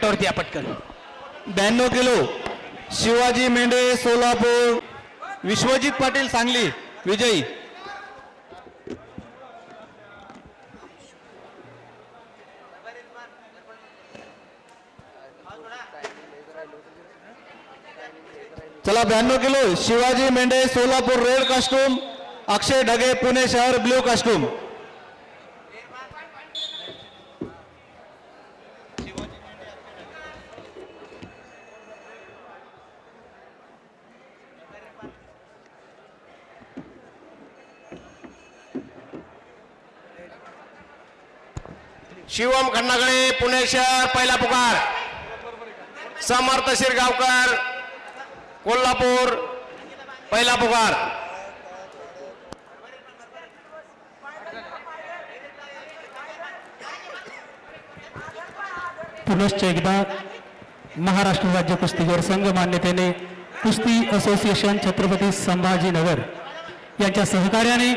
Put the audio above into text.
बॅटवरती या पटकन. ब्याण्णव किलो. शिवाजी मेंढे सोलापूर. विश्वजित पाटील सांगली. विजयी. चला ब्याण्णव kilo. Shivaji Mendhe Solapur red costume Akshay Dhage Pune शहर ब्ल्यू कास्टूम शिवम खन्नागळे पुणे शहर पहिला पुकार. समर्थ शिरगावकर कोल्हापूर पहिला पुकार. पुनश्च एकदा महाराष्ट्र राज्य कुस्तीगीर संघ मान्यतेने कुस्ती असोसिएशन छत्रपती संभाजीनगर यांच्या सहकार्याने